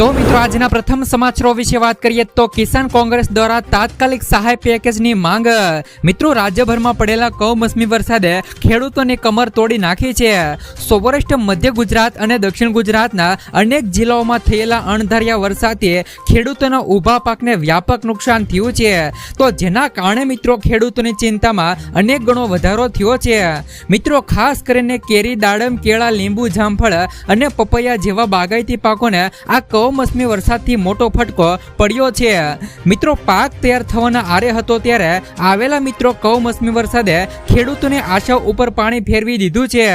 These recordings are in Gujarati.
તો મિત્રો, આજના પ્રથમ સમાચારો વિશે વાત કરીએ તો કિસાન કોંગ્રેસ દ્વારા તાત્કાલિક સહાય પેકેજની માંગ. મિત્રો, રાજ્યભરમાં પડેલા કમોસમી વરસાદે ખેડૂતોની કમર તોડી નાખી છે. સૌરાષ્ટ્ર, મધ્ય ગુજરાત અને દક્ષિણ ગુજરાતના અનેક જિલ્લાઓમાં થયેલા અણધાર્યા વરસાદથી ખેડૂતોના ઊભા પાકને વ્યાપક નુકસાન થયું છે. તો જેના કારણે મિત્રો, ખેડૂતોની ચિંતામાં અનેક ગણો વધારો થયો છે. મિત્રો, ખાસ કરીને કેરી, દાડમ, કેળા, લીંબુ, જામફળ અને પપૈયા જેવા બાગાયતી પાકોને આ કમોસમી વરસાદથી મોટો ફટકો પડ્યો છે. મિત્રો, પાક તૈયાર થવાના આરે હતો ત્યારે આવેલા મિત્રો કમોસમી વરસાદે ખેડૂતોને આશા ઉપર પાણી ફેરવી દીધું છે.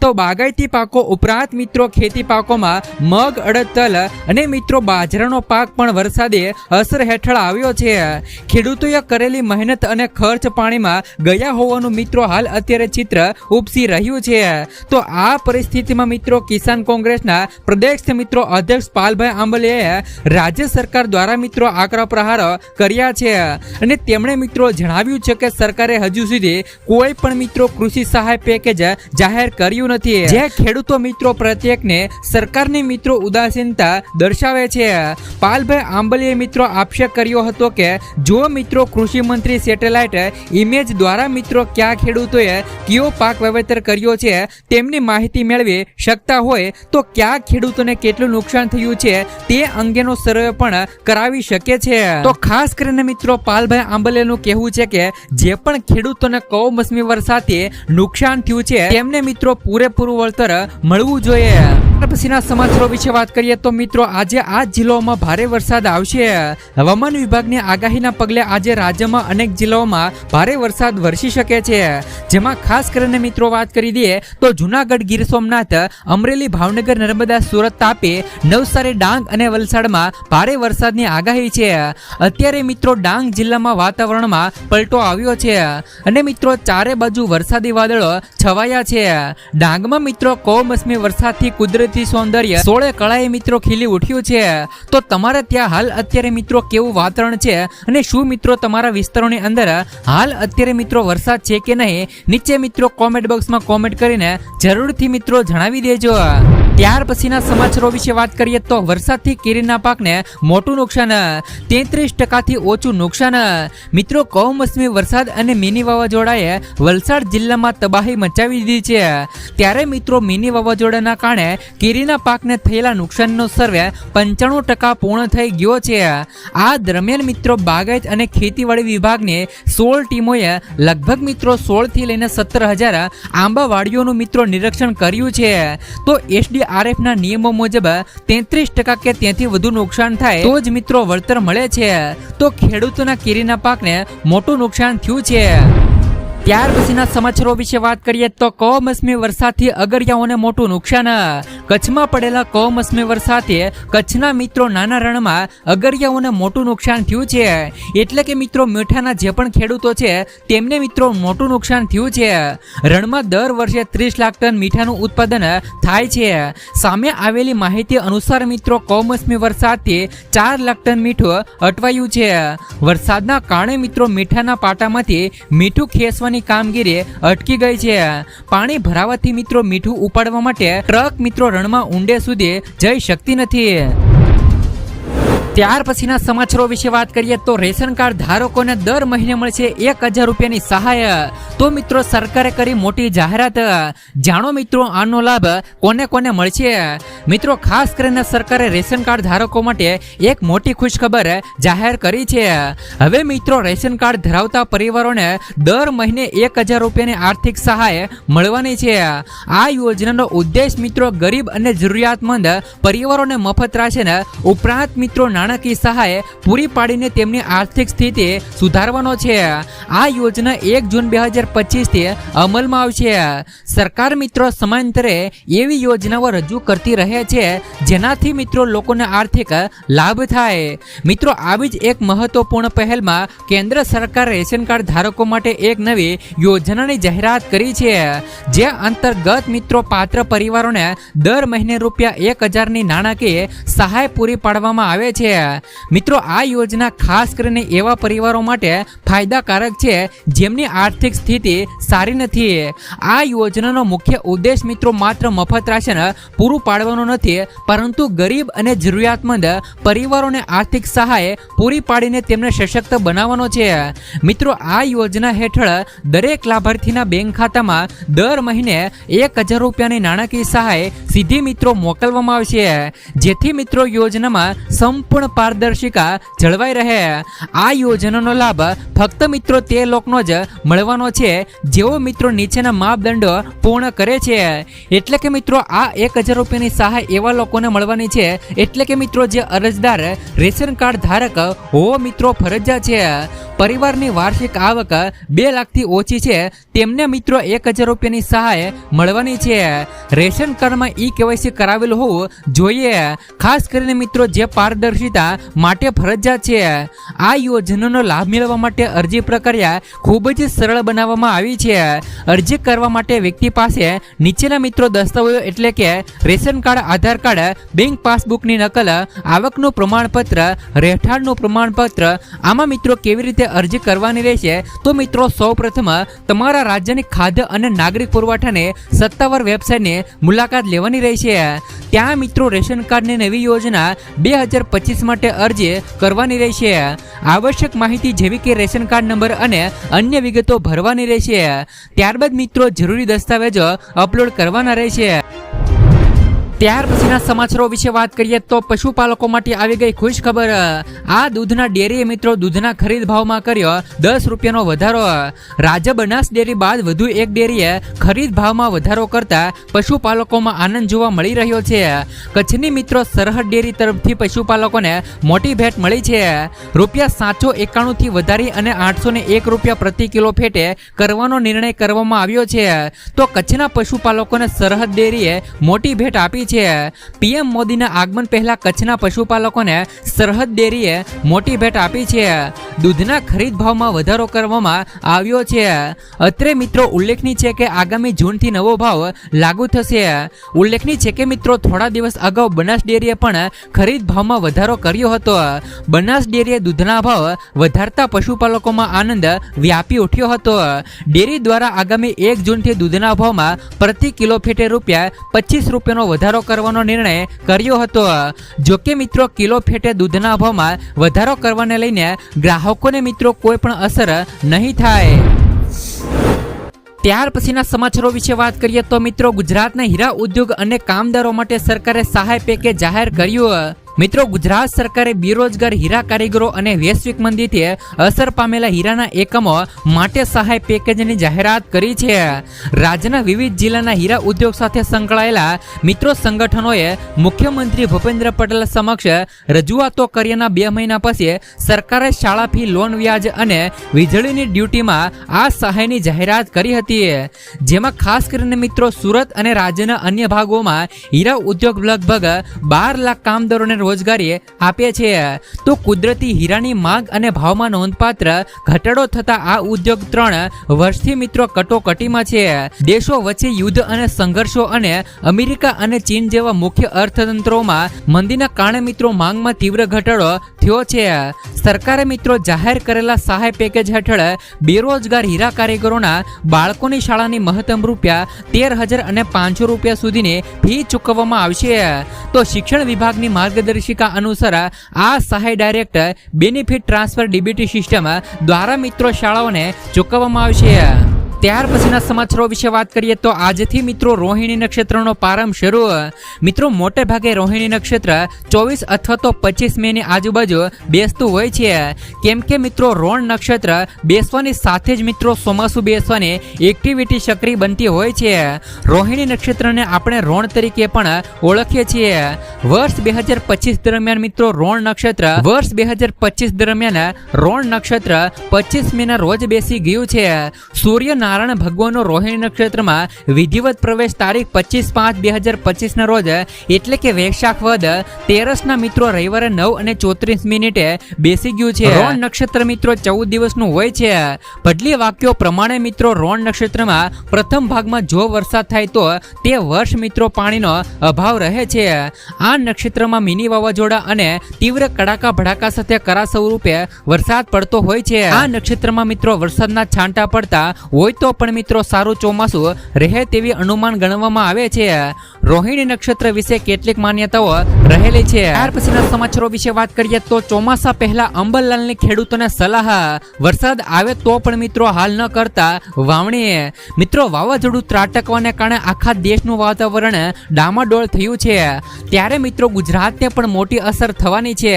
તો બાગાયતી પાકો ઉપરાંત મિત્રો, ખેતી પાકોમાં મગ અડદ તલ અને મિત્રો, બાજરાનો પાક પણ વરસાદે અસર હેઠળ આવ્યો છે. ખેડૂતોએ કરેલી મહેનત અને ખર્ચ પાણીમાં ગયા હોવાનું મિત્રો હાલ અત્યારે ચિત્ર ઉપસી રહ્યું છે. તો આ પરિસ્થિતિમાં મિત્રો, કિસાન કોંગ્રેસના પ્રદેશ મિત્રો અધ્યક્ષ પાલભાઈ આંબલિયાએ રાજ્ય સરકાર દ્વારા મિત્રો આકરા પ્રહારો કર્યા છે. અને તેમણે મિત્રો જણાવ્યું છે કે સરકારે હજુ સુધી કોઈ પણ મિત્રો કૃષિ સહાય પેકેજ જાહેર કર્યું નથી. જે ખેડૂતો મિત્રો પ્રત્યેકને સરકારની મિત્રો ઉદાસીનતા દર્શાવે છે. પાલભાઈ આંબલીએ મિત્રો આક્ષેપ કર્યો હતો કે જો મિત્રો કૃષિ મંત્રી સેટેલાઇટ ઇમેજ દ્વારા મિત્રો કયા ખેડૂતોએ કયો પાક વાવેતર કર્યો છે, તેમની માહિતી મેળવી શકતા હોય તો કયા ખેડૂતોને કેટલું નુકસાન થયું છે તે અંગેનો સર્વે પણ કરાવી શકે છે. તો ખાસ કરીને મિત્રો, પાલભાઈ આંબલેનું કહેવું છે કે જે પણ ખેડૂતોને કમોસમી વરસાદથી નુકસાન થયું છે, તેમને મિત્રો પૂરેપૂરું વળતર મળવું જોઈએ. પછીના સમાચારો વિશે વાત કરીએ તો મિત્રો, આજે આ જિલ્લાઓમાં ભારે વરસાદ આવશે. હવામાન વિભાગની આગાહીના પગલે આજે રાજ્યમાં અનેક જિલ્લાઓમાં ભારે વરસાદ વરસી શકે છે. જેમાં ખાસ કરીને મિત્રો વાત કરી દઈએ તો જુનાગઢ ગીર સોમનાથ, અમરેલી, ભાવનગર, નર્મદા, સુરત તાપી નવસારી, ડાંગ અને વલસાડમાં ભારે વરસાદની આગાહી છે. અત્યારે મિત્રો ડાંગ જિલ્લામાં વાતાવરણમાં પલટો આવ્યો છે અને મિત્રો ચારે બાજુ વરસાદી વાદળો છવાયા છે. ડાંગમાં મિત્રો કમોસમી વરસાદથી કુદરતી સૌંદર્ય સોળે કળાએ મિત્રો ખીલી ઉઠ્યું છે. તો તમારે ત્યાં હાલ અત્યારે મિત્રો કેવું વાતાવરણ છે અને શું મિત્રો તમારા વિસ્તારોની અંદર હાલ અત્યારે મિત્રો વરસાદ છે કે નહીં, નીચે મિત્રો કોમેન્ટ બોક્સમાં કોમેન્ટ કરીને જરૂરથી મિત્રો જણાવી દેજો. ત્યાર પછીના સમાચારો વિશે વાત કરીએ તો વરસાદથી કેરીના પાકને મોટું નુકસાન, તેત્રીસ ટકાથી ઓછું નુકસાન. મિત્રો, કમોસમી વરસાદ અને મિની વાવાઝોડાએ વલસાડ જિલ્લામાં તબાહી મચાવી દીધી છે. ત્યારે મિત્રો, મિની વાવાઝોડાના કારણે કેરીના પાકને થયેલા નુકસાનનો સર્વે પંચાણું ટકા પૂર્ણ થઈ ગયો છે. આ દરમિયાન મિત્રો, બાગાયત અને ખેતીવાડી વિભાગની સોળ ટીમોએ લગભગ મિત્રો, સોળથી લઈને સત્તર હજાર આંબાવાડીઓનું મિત્રો નિરીક્ષણ કર્યું છે. તો એસડીઆરએફ ના નિયમો મુજબ તેત્રીસ ટકા કે તેથી વધુ નુકસાન થાય, તો જ મિત્રો વળતર મળે છે. તો ખેડૂતોના કેરીના પાકને મોટું નુકસાન થયું છે. ત્યાર પછીના સમાચારો વિશે વાત કરીએ તો કમોસમી વરસાદથી અગરિયાઓને મોટું નુકસાન. કચ્છમાં પડેલા કમોસમી વરસાદથી કચ્છના મિત્રો નાના રણમાં અગરિયાઓને મોટું નુકસાન થયું છે. એટલે કે મિત્રો મીઠાના જે પણ ખેડૂતો છે, તેમને મિત્રો મોટું નુકસાન થયું છે. રણમાં દર વર્ષે ત્રીસ લાખ ટન મીઠાનું ઉત્પાદન થાય છે. સામે આવેલી માહિતી અનુસાર મિત્રો કમોસમી વરસાદથી ચાર લાખ ટન મીઠું અટવાયું છે. વરસાદના કારણે મિત્રો મીઠાના પાટામાંથી મીઠું ખેંચવાની કામગીરી અટકી ગઈ છે. પાણી ભરાવાથી મિત્રો મીઠું ઉપાડવા માટે ટ્રક મિત્રો રણમાં ઊંડે સુધી જઈ શકતી નથી. ત્યાર પછીના સમાચારો વિશે વાત કરીએ તો રેશન કાર્ડ ધારકોને દર મહિને મળશે એક હજાર રૂપિયાની સહાય. તો મિત્રો, સરકારે કરી મોટી જાહેરાત. જાણો મિત્રો, આનો લાભ કોને કોને મળશે મિત્રો, ખાસ કરીને સરકારે રેશન કાર્ડ ધારકો માટે એક મોટી ખુશખબર જાહેર કરી છે. હવે મિત્રો, રેશન કાર્ડ ધરાવતા પરિવારોને દર મહિને એક હજાર રૂપિયાની આર્થિક સહાય મળવાની છે. આ યોજનાનો ઉદ્દેશ મિત્રો ગરીબ અને જરૂરિયાતમંદ પરિવારોને મફત રાશન ઉપરાંત મિત્રો નાણાકીય સહાય પૂરી પાડીને તેમની આર્થિક સ્થિતિ સુધારવાનો છે. આ યોજના એક જૂન બે હજાર પચીસથી અમલમાં આવશે. સરકાર મિત્રો સમાંતરે એવી યોજનાઓ રજૂ કરતી રહે છે, જેનાથી મિત્રો લોકોને આર્થિક લાભ થાય. મિત્રો, આવી જ એક મહત્વપૂર્ણ પહેલમાં કેન્દ્ર સરકાર રેશન કાર્ડ ધારકો માટે એક નવી યોજનાની જાહેરાત કરી છે, જે અંતર્ગત મિત્રો પાત્ર પરિવારોને દર મહિને રૂપિયા એક હજારની નાણાકીય સહાય પૂરી પાડવામાં આવે છે. મિત્રો, આ યોજના ખાસ કરીને એવા પરિવારો માટે ફાયદાકારક છે, જેમની આર્થિક સ્થિતિ સારી નથી. આ યોજનાનો મુખ્ય ઉદ્દેશ મિત્રો માત્ર મફત રાશન પૂરું પાડવાનો નથી, પરંતુ ગરીબ અને જરૂરિયાતમંદ પરિવારોને આર્થિક સહાય પૂરી પાડીને તેમને સશક્ત બનાવવાનો છે. મિત્રો, આ યોજના હેઠળ દરેક લાભાર્થીના બેંક ખાતામાં દર મહિને એક હજાર રૂપિયાની નાણાકીય સહાય સીધી મિત્રો મોકલવામાં આવશે. જેથી મિત્રો યોજનામાં સંપૂર્ણ પારદર્શિકા જળવાઈ રહે. આ યોજનાનો લાભ ફક્ત મિત્રો તે લોકોનો જ મળવાનો છે, જેઓ મિત્રો નીચેના માપદંડો પૂર્ણ કરે છે. એટલે કે મિત્રો આ એક હજાર રૂપિયાની સહાય એવા લોકોને મળવાની છે. એટલે કે મિત્રો જે અરજદાર, રેશન કાર્ડ ધારક હોવો મિત્રો ફરજિયાત છે. પરિવારની વાર્ષિક આવક બે લાખથી ઓછી છે. તેમને મિત્રો એક હજાર રૂપિયાની સહાય મળવાની છે. રેશન કાર્ડમાં ઈ કેવાયસી કરાવેલું હોવું જોઈએ. ખાસ કરીને મિત્રો જે પારદર્શિતા માટે ફરજિયાત છે. આ યોજનાનો લાભ મેળવવા માટે અરજી પ્રક્રિયા ખૂબ જ સરળ બનાવવામાં આવી છે. અરજી કરવા માટે વ્યક્તિ પાસે નીચેના મિત્રો દસ્તાવેજો એટલે કે ration card, Aadhaar card, bank પાસબુકની નકલ, આવકનું પ્રમાણપત્ર, રહેઠાણનું પ્રમાણપત્ર આમાં મિત્રો કેવી રીતે અરજી કરવાની રહેશે? તો મિત્રો સૌપ્રથમ તમારા રાજ્યની ખાદ્ય અને નાગરિક પુરવઠાને સત્તાવાર વેબસાઇટની મુલાકાત લેવાની રહેશે. ત્યાં મિત્રો રેશન કાર્ડની નવી યોજના બે હજાર પચીસ માટે અરજી કરવાની રહેશે. આવશ્યક માહિતી જેવી કે રેશન કાર્ડ નંબર અને અન્ય વિગતો ભરવાની રહેશે. ત્યારબાદ મિત્રો જરૂરી દસ્તાવેજો અપલોડ કરવાના રહેશે. ત્યાર પછીના સમાચારો વિશે વાત કરીએ તો પશુપાલકો માટે આવી ગઈ ખુશ ખબર આ દૂધના ડેરીએ મિત્રો દૂધના ખરીદ ભાવમાં કર્યો દસ રૂપિયાનો વધારો. રાજ્ય બનાસ ડેરી બાદ વધુ એક ડેરીએ ખરીદ ભાવમાં વધારો કરતા પશુપાલકોમાં આનંદ જોવા મળી રહ્યો છે. કચ્છની મિત્રો સરહદ ડેરી તરફથી પશુપાલકોને મોટી ભેટ મળી છે. રૂપિયા સાતસો એકાણુંથી વધારી અને આઠસો એક રૂપિયા પ્રતિ કિલો ફેટે કરવાનો નિર્ણય કરવામાં આવ્યો છે. તો કચ્છના પશુપાલકોને સરહદ ડેરીએ મોટી ભેટ આપી છે પીએમ મોદીના આગમન પહેલા કચ્છના પશુપાલકોને સરહદ ડેરીએ મોટી ભેટ આપી છે. દૂધના ખરીદ ભાવમાં વધારો કરવામાં આવ્યો છે. અત્રે મિત્રો ઉલ્લેખનીય છે કે આગામી જૂનથી નવો ભાવ લાગુ થશે. ઉલ્લેખનીય છે કે મિત્રો થોડા દિવસ અગાઉ બનાસ ડેરીએ પણ ખરીદ ભાવમાં વધારો કર્યો હતો. બનાસ ડેરીએ દૂધના ભાવ વધારતા પશુપાલકોમાં આનંદ વ્યાપી ઉઠ્યો હતો. ડેરી દ્વારા આગામી એક જૂનથી દૂધના ભાવમાં પ્રતિ કિલો ફેટે રૂપિયા પચીસ રૂપિયાનો વધારો કરવાનો નિર્ણય કર્યો હતો. જો કે મિત્રો, કિલો ફેટે દૂધના ભાવમાં વધારો કરવાને લઈને ગ્રાહકોને મિત્રો કોઈ પણ અસર નહીં થાય. ત્યાર પછીના સમાચારો વિશે વાત કરીએ તો મિત્રો, ગુજરાતના હીરા ઉદ્યોગ અને કામદારો માટે સરકારે સહાય પેકેજ જાહેર કર્યું. મિત્રો, ગુજરાત સરકારે બેરોજગાર હીરા કારીગરો અને વૈશ્વિક મંદીથી અસર પામેલા હીરાના એકમો માટે સહાય પેકેજની જાહેરાત કરી છે. રાજ્યના વિવિધ જિલ્લાના હીરા ઉદ્યોગ સાથે સંકળાયેલા મિત્રો સંગઠનોએ મુખ્યમંત્રી ભૂપેન્દ્ર પટેલ સમક્ષ રજૂઆતો કર્યાના બે મહિના પછી સરકારે શાળા ફી, લોન વ્યાજ અને વીજળીની ડ્યુટીમાં આ સહાયની જાહેરાત કરી હતી. જેમાં ખાસ કરીને મિત્રો, સુરત અને રાજ્યના અન્ય ભાગોમાં હીરા ઉદ્યોગ લગભગ બાર લાખ કામદારોને રોજગારી આપે છે. તો કુદરતી હીરાની માંગ અને ભાવમાં નોંધપાત્ર ઘટાડો થતા આ ઉદ્યોગ ત્રણ વર્ષથી મિત્રો કટોકટીમાં છે. દેશો વચ્ચે યુદ્ધ અને સંઘર્ષો અને અમેરિકા અને ચીન જેવા મુખ્ય અર્થતંત્રોમાં મંદીના કારણે મિત્રો માંગમાં તીવ્ર ઘટાડો થયો છે. સરકારે મિત્રો જાહેર કરેલા સહાય પેકેજ હેઠળ બેરોજગાર હીરા કારીગરોના બાળકોની શાળાની મહત્તમ રૂપિયા તેર હજાર અને પાંચસો રૂપિયા સુધીની ફી ચૂકવવામાં આવશે. તો શિક્ષણ વિભાગની માર્ગદર્શિકા અનુસાર આ સહાય direct benefit transfer DBT system દ્વારા મિત્રો શાળાઓને ચૂકવવામાં આવશે. ત્યાર પછીના સમાચારો વિશે વાત કરીએ તો આજથી મિત્રો રોહિણી નક્ષત્રનો પ્રારંભ શરૂ. મિત્રો, મોટે ભાગે રોહિણી નક્ષત્ર ચોવીસ અથવા તો પચીસ મેની આજુબાજુ બેસતું હોય છે. કેમ કે મિત્રો, રોણ નક્ષત્ર બેસવાની સાથે જ મિત્રો ચોમાસું બેસવાની એક્ટિવિટી સક્રિય બનતી હોય છે. રોહિણી નક્ષત્રને આપણે રોણ તરીકે પણ ઓળખીએ છીએ. વર્ષ બે હજાર પચીસ દરમિયાન મિત્રો, રોણ નક્ષત્ર વર્ષ બે હજાર પચીસ દરમિયાન રોણ નક્ષત્ર પચીસ મેના રોજ બેસી ગયું છે. સૂર્ય નારાયણ ભગવાનનો રોહિણી નક્ષત્રમાં વિધિવત પ્રવેશ તારીખ પચીસ પાંચ બે હજાર પચીસના રોજ, એટલે કે વૈશાખ વદ તેરસના મિત્રો રવિવારે નવ અને ચોત્રીસ મિનિટે બેસી ગયું છે. રોણ નક્ષત્ર મિત્રો ચૌદ દિવસનું હોય છે. ભડલી વાક્યો પ્રમાણે મિત્રો રોણ નક્ષત્રમાં પ્રથમ ભાગમાં જો વરસાદ થાય તો તે વર્ષ મિત્રો પાણીનો અભાવ રહે છે. આ નક્ષત્રમાં મિની વાવાઝોડા અને તીવ્ર કડાકા ભડાકા સાથે કરા સ્વરૂપે વરસાદ પડતો હોય છે. આ નક્ષત્રમાં મિત્રો વરસાદના છાંટા પડતા હોય તો પણ મિત્રો સારું ચોમાસું રહે તેવી અનુમાન ગણવામાં આવે છે. રોહિણી નક્ષત્ર વિશે કેટલીક માન્યતાઓ રહેલી છે. ત્યાર પછીના સમાચારો વિશે વાત કરીએ તો ચોમાસા પહેલા અંબરલાલની ખેડૂતોને સલાહ, વરસાદ આવે તો પણ મિત્રો હાલ ન કરતા વાવણી. મિત્રો, વાવાઝોડું ત્રાટકવાને કારણે આખા દેશનું વાતાવરણ ડામાડોળ થયું છે. ત્યારે મિત્રો ગુજરાતને પણ મોટી અસર થવાની છે.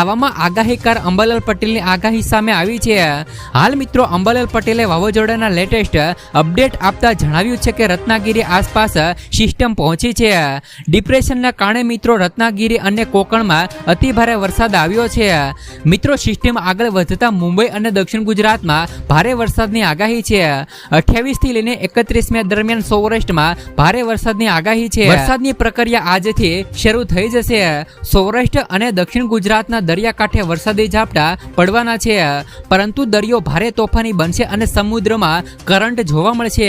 આવામાં આગાહીકાર અંબાલાલ પટેલની આગાહી સામે આવી છે. હાલ મિત્રો અંબાલાલ પટેલે વાવાઝોડાના લેટેસ્ટ અપડેટ આપતા જણાવ્યું છે કે રત્નાગીરી આસપાસ સિસ્ટમ પહોંચી છે. ડિપ્રેશનના કારણે મિત્રો રત્નાગીરી અને કોકણમાં અતિભારે વરસાદ આવ્યો છે. મિત્રો, સિસ્ટમ આગળ વધતા મુંબઈ અને દક્ષિણ ગુજરાતમાં ભારે વરસાદની આગાહી છે. અઠ્યાવીસથી લઈને એકત્રીસ મે દરમિયાન સૌરાષ્ટ્રમાં ભારે વરસાદની આગાહી છે. વરસાદની પ્રક્રિયા આજથી શરૂ થઈ જશે. સૌરાષ્ટ્ર અને દક્ષિણ ગુજરાતના દરિયાકાંઠે વરસાદી ઝાપટા પડવાના છે. પરંતુ દરિયો ભારે તોફાની બનશે અને સમુદ્રમાં કરંટ જોવા મળશે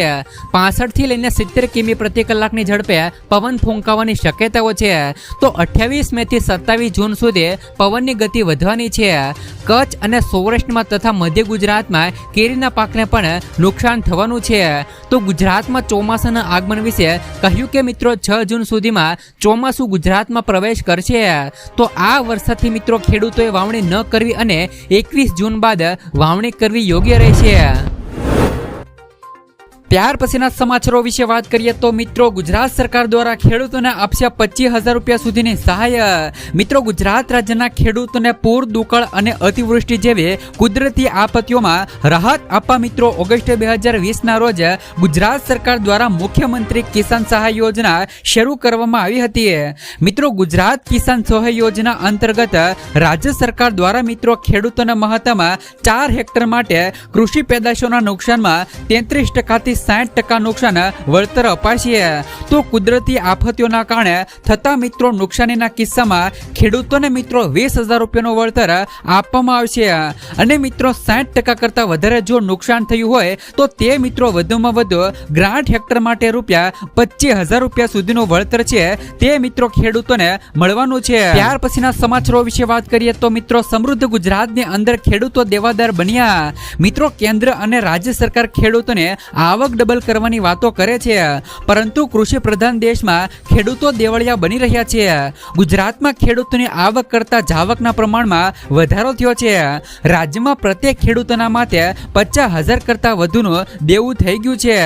પાસઠથી લઈને સિત્તેર કિમી પ્રતિ કલાકની ઝડપે પવન ફૂંકાવાની શક્યતાઓ છે. તો અઠ્યાવીસ મેથી સત્તાવીસ જૂન સુધી પવનની ગતિ વધવાની છે. કચ્છ અને સૌરાષ્ટ્રમાં તથા મધ્ય ગુજરાતમાં કેરીના પાકને પણ નુકસાન થવાનું છે. તો ગુજરાતમાં ચોમાસાના આગમન વિશે કહ્યું કે મિત્રો, છ જૂન સુધીમાં ચોમાસું ગુજરાતમાં પ્રવેશ કરશે. તો આ વરસાદથી મિત્રો, ખેડૂતોએ વાવણી ન કરવી અને એકવીસ જૂન બાદ વાવણી કરવી યોગ્ય રહેશે. ત્યાર પછીના સમાચારો વિશે વાત કરીએ તો મિત્રો, ગુજરાત સરકાર દ્વારા ખેડૂતોને આપશે પચીસ હજાર રૂપિયા સુધીની સહાય. મિત્રો, ગુજરાત રાજ્યના ખેડૂતોને પૂર, દુકાળ અને અતિવૃષ્ટિ જેવી કુદરતી આપત્તિઓમાં રાહત આપવા મિત્રો, ઓગસ્ટ બે હજાર વીસના રોજ ગુજરાત સરકાર દ્વારા મુખ્યમંત્રી કિસાન સહાય યોજના શરૂ કરવામાં આવી હતી. મિત્રો, ગુજરાત કિસાન સહાય યોજના અંતર્ગત રાજ્ય સરકાર દ્વારા મિત્રો ખેડૂતોને મહત્તમ ચાર હેક્ટર માટે કૃષિ પેદાશોના નુકસાનમાં તેત્રીસ ટકાથી સાઠ ટકા નુકસાન વળતર અપાશે. તો કુદરતી આફતીઓના કારણે થતા મિત્રો નુકસાનીના કિસ્સામાં ખેડૂતોને મિત્રો વીસ હજાર રૂપિયાનું વળતર આપવામાં આવશે. અને મિત્રો સાઠ ટકા કરતાં વધારે જો નુકસાન થયું હોય, તો તે મિત્રો વધુમાં વધુ ગ્રાન્ટ હેક્ટર માટે રૂપિયા પચીસ હજાર રૂપિયા સુધીનું વળતર છે તે મિત્રો ખેડૂતોને મળવાનું છે. ત્યાર પછીના સમાચારો વિશે વાત કરીએ તો મિત્રો સમૃદ્ધ ગુજરાતની અંદર ખેડૂતો દેવાદાર બન્યા. મિત્રો કેન્દ્ર અને રાજ્ય સરકાર ખેડૂતોને આવક ડબલ કરવાની વાતો કરે છે. પરંતુ કૃષિ પ્રધાન દેશમાં ખેડૂતો દેવળિયા બની રહ્યા છે. ગુજરાતમાં ખેડૂતોની આવક કરતા જાવકના પ્રમાણમાં વધારો થયો છે. રાજ્યમાં પ્રત્યેક ખેડૂતોના માથે પચાસ હજાર કરતાં વધુનું દેવું થઈ ગયું છે.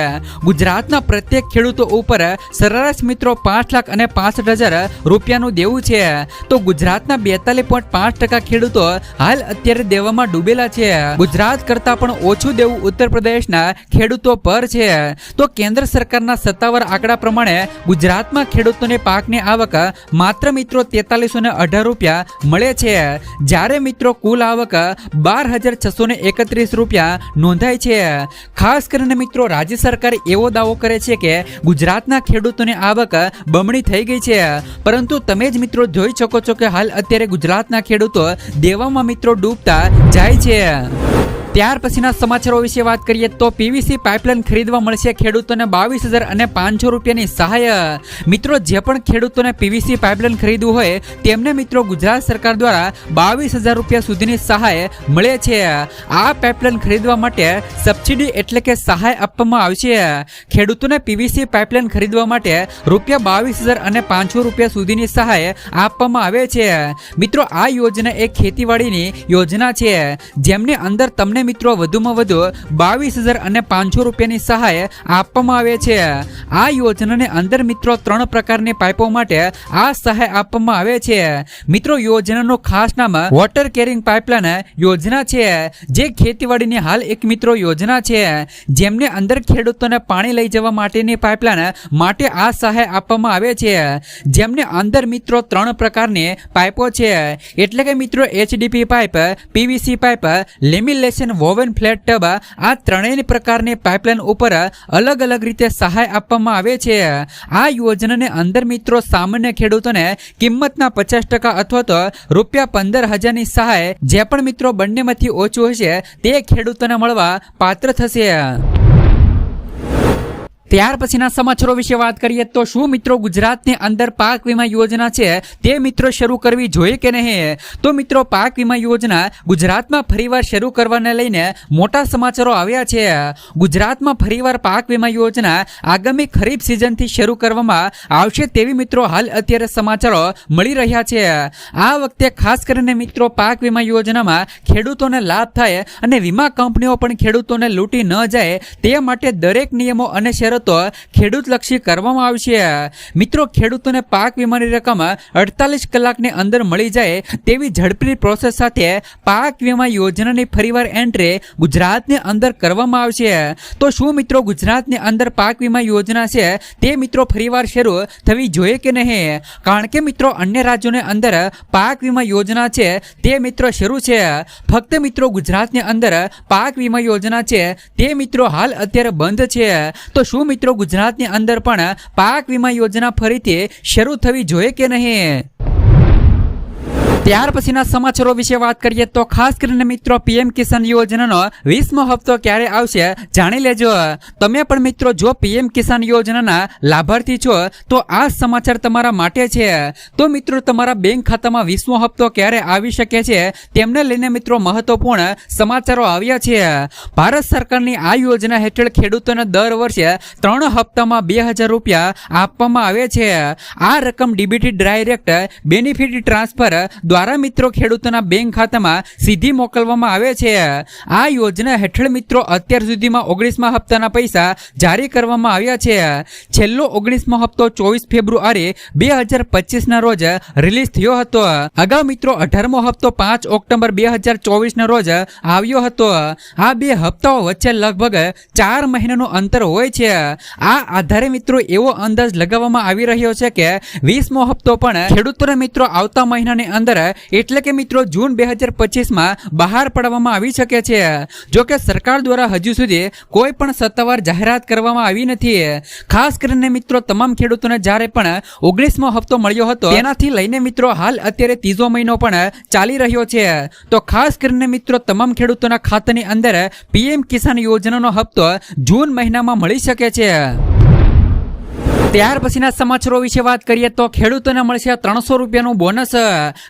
ગુજરાતના પ્રત્યેક ખેડૂતો ઉપર સરેરાશ મિત્રો પાંચ લાખ અને પાસઠ હજાર રૂપિયાનું દેવું છે. તો ગુજરાતના બેતાલીસ પોઈન્ટ પાંચ ટકા ખેડૂતો હાલ અત્યારે દેવામાં ડૂબેલા છે. ગુજરાત કરતા પણ ઓછું દેવું ઉત્તર પ્રદેશના ખેડૂતો પર છે. તો કેન્દ્ર સરકારના સત્તાવાર આંકડા પ્રમાણે ગુજરાતમાં ખેડૂતોને પાકની આવક માત્ર મિત્રો તેતાલીસો ને અઢાર રૂપિયા મળે છે. જ્યારે મિત્રો કુલ આવક બાર હજાર છસો ને એકત્રીસ રૂપિયા નોંધાય છે. ખાસ કરીને મિત્રો રાજ્ય સરકાર એવો દાવો કરે છે કે ગુજરાતના ખેડૂતોની આવક બમણી થઈ ગઈ છે. પરંતુ તમે જ મિત્રો જોઈ શકો છો કે હાલ અત્યારે ગુજરાતના ખેડૂતો દેવામાં મિત્રો ડૂબતા જાય છે. ત્યાર પછીના સમાચારો વિશે વાત કરીએ તો પીવીસી પાઇપલાઇન ખરીદવા મળશે ખેડૂતોને બાવીસ હજાર અને પાંચસો રૂપિયાની સહાય. મિત્રો, જે પણ ખેડૂતોને પીવીસી પાઇપલાઇન ખરીદવું હોય, તેમને મિત્રો ગુજરાત સરકાર દ્વારા બાવીસ હજાર રૂપિયા સુધીની સહાય મળે છે. આ પાઇપલાઇન ખરીદવા માટે સબસિડી એટલે કે સહાય આપવામાં આવશે ખેડૂતોને પીવીસી પાઇપલાઇન ખરીદવા માટે રૂપિયા બાવીસ હજાર અને પાંચસો રૂપિયા સુધીની સહાય આપવામાં આવે છે. મિત્રો, આ યોજના એક ખેતીવાડીની યોજના છે, જેમની અંદર તમને મિત્રો, વધુમાં વધુ બાવીસ હજાર અને પાંચસો રૂપિયાની સહાય આપવામાં આવે છે. આ યોજનાની અંદર મિત્રો ત્રણ પ્રકારની પાઇપો માટે આ સહાય આપવામાં આવે છે. મિત્રો, યોજનાનું ખાસ નામ વોટર કેરિંગ પાઇપલાઇન યોજના છે. જે ખેતીવાડીની હાલ એક મિત્રો યોજના છે. જેમને અંદર ખેડૂતોને પાણી લઈ જવા માટેની પાઇપલાઇન માટે આ સહાય આપવામાં આવે છે. જેમને અંદર મિત્રો ત્રણ પ્રકારની પાઇપો છે. એટલે કે મિત્રો, HDP pipe, PVC pipe lamination woven flat tub આ ત્રણેય પ્રકારની પાઇપલાઇન ઉપર અલગ અલગ રીતે સહાય આપવામાં આવે છે. આ યોજનાને અંદર મિત્રો સામાન્ય ખેડૂતોને કિંમતના પચાસ ટકા અથવા તો રૂપિયા પંદર હજારની સહાય જે પણ મિત્રો બંનેમાંથી ઓછું હશે તે ખેડૂતોને મળવા પાત્ર થશે. ત્યાર પછીના સમાચારો વિશે વાત કરીએ તો શું મિત્રો ગુજરાતની અંદર પાક વીમા યોજના છે તે મિત્રો શરૂ કરવી જોઈએ કે નહીં? તો મિત્રો પાક વીમા યોજના ગુજરાતમાં ફરીવાર શરૂ કરવાને લઈને મોટા સમાચારો આવ્યા છે. ગુજરાતમાં ફરીવાર પાક વીમા યોજના આગામી ખરીફ સિઝનથી શરૂ કરવામાં આવશે તેવી મિત્રો હાલ અત્યારે સમાચારો મળી રહ્યા છે. આ વખતે ખાસ કરીને મિત્રો પાક વીમા યોજનામાં ખેડૂતોને લાભ થાય અને વીમા કંપનીઓ પણ ખેડૂતોને લૂંટી ન જાય તે માટે દરેક નિયમો અને શરતો ખેડૂતલક્ષી કરવામાં આવશે. મિત્રો, ખેડૂતોને પાક વીમાની રકમ અડતાલીસ કલાકની અંદર મળી જાય તેવી ઝડપી પ્રોસેસ સાથે પાક વીમા યોજનાની ફરીવાર એન્ટ્રી ગુજરાતની અંદર કરવામાં આવશે. તો શું મિત્રો, ગુજરાતની અંદર પાક વીમા યોજના છે તે મિત્રો ફરીવાર શરૂ થવી જોઈએ કે નહીં? કારણ કે મિત્રો, અન્ય રાજ્યોની અંદર પાક વીમા યોજના છે તે મિત્રો શરૂ છે. ફક્ત મિત્રો, ગુજરાતની અંદર પાક વીમા યોજના છે તે મિત્રો હાલ અત્યારે બંધ છે. તો શું મિત્રો ગુજરાતની અંદર પણ પાક વીમા યોજના ફરીથી શરૂ થવી જોઈએ કે નહીં? ત્યાર પછીના સમાચારો વિશે વાત કરીએ તો ખાસ કરીને મિત્રો પીએમ કિસાન યોજનાનો વીસમો હપ્તો ક્યારે આવશે જાણી લેજો. તમે પણ મિત્રો જો પીએમ કિસાન યોજનાના લાભાર્થી છો, તો આ સમાચાર તમારા માટે છે. તો મિત્રો તમારા બેંક ખાતામાં વીસમો હપ્તો ક્યારે આવી શકે છે, તેમને લઈને મિત્રો મહત્વપૂર્ણ સમાચારો આવ્યા છે. ભારત સરકારની આ યોજના હેઠળ ખેડૂતોને દર વર્ષે ત્રણ હપ્તામાં બે હજાર રૂપિયા આપવામાં આવે છે. આ રકમ ડીબીટી ડાયરેક્ટ બેનિફિટ ટ્રાન્સફર દ્વારા મિત્રો ખેડૂતોના બેંક ખાતામાં સીધી મોકલવામાં આવે છે. આ યોજના હેઠળ મિત્રો અત્યાર સુધીમાં ઓગણીસમા હપ્તાના પૈસા જારી કરવામાં આવ્યા છે. છેલ્લો ઓગણીસમો હપ્તો ચોવીસ ફેબ્રુઆરી બે હજાર પચીસના રોજ રિલીઝ થયો હતો. અગાઉ મિત્રો અઢારમો હપ્તો પાંચ ઓક્ટોબર બે હજાર ચોવીસના રોજ આવ્યો હતો. આ બે હપ્તાઓ વચ્ચે લગભગ ચાર મહિનાનું અંતર હોય છે. આ આધારે મિત્રો એવો અંદાજ લગાવવામાં આવી રહ્યો છે કે વીસમો હપ્તો પણ ખેડૂતોને મિત્રો આવતા મહિનાની અંદર એટલે કે મિત્રો, જૂન બે હજાર પચીસમાં બહાર પાડવામાં આવી શકે છે. જો કે સરકાર દ્વારા હજુ સુધી કોઈ પણ સત્તાવાર જાહેરાત કરવામાં આવી નથી. ખાસ કરીને મિત્રો, તમામ ખેડૂતોને જ્યારે પણ ઓગણીસમો હપ્તો મળ્યો હતો, તેનાથી લઈને મિત્રો, હાલ અત્યારે ત્રીજો મહિનો પણ ચાલી રહ્યો છે. તો ખાસ કરીને મિત્રો, તમામ ખેડૂતોના ખાતાની અંદર પીએમ કિસાન યોજનાનો હપ્તો જૂન મહિનામાં મળી શકે છે. ત્યાર પછીના સમાચારો વિશે વાત કરીએ તો ખેડૂતોને મળશે ત્રણસો રૂપિયાનું બોનસ.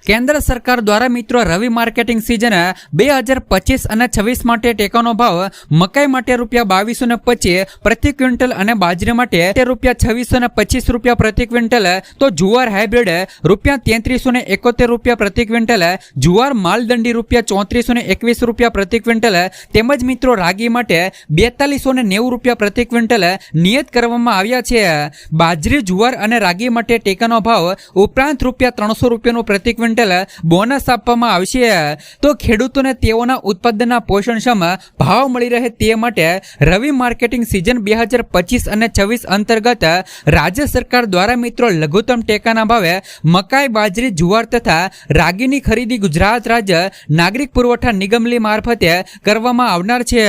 કેન્દ્ર સરકાર દ્વારા મિત્રો રવિ માર્કેટિંગ સિઝન બે હજાર પચીસ અને છવ્વીસ માટે ટેકાનો ભાવ મકાઈ માટે રૂપિયા બાવીસો ને પચીસ, પ્રતિ ક્વિન્ટલ અને બાજરી માટે રૂપિયા છવ્વીસો ને પચીસ રૂપિયા પ્રતિ ક્વિન્ટલ. તો જુવાર હાઇબ્રિડ રૂપિયા તેત્રીસો ને એકોતેર રૂપિયા પ્રતિ ક્વિન્ટલ. જુવાર માલદંડી રૂપિયા ચોત્રીસો ને એકવીસ રૂપિયા પ્રતિ ક્વિન્ટલ. તેમજ મિત્રો રાગી માટે બેતાલીસો ને નેવું રૂપિયા પ્રતિ ક્વિન્ટલ નિયત કરવામાં આવ્યા છે. બાજરી, જુવાર અને રાગી માટે ટેકાનો ભાવ ઉપરાંત રૂપિયા ત્રણસો રૂપિયાનું પ્રતિ ક્વિન્ટલ બોનસ આપવામાં આવશે. તો ખેડૂતોને તેઓના ઉત્પાદનના પોષણક્ષમ ભાવ મળી રહે તે માટે રવિ માર્કેટિંગ સિઝન બે હજાર પચીસ અને છવ્વીસ અંતર્ગત રાજ્ય સરકાર દ્વારા મિત્રો લઘુત્તમ ટેકાના ભાવે મકાઈ, બાજરી, જુવાર તથા રાગીની ખરીદી ગુજરાત રાજ્ય નાગરિક પુરવઠા નિગમલી મારફતે કરવામાં આવનાર છે.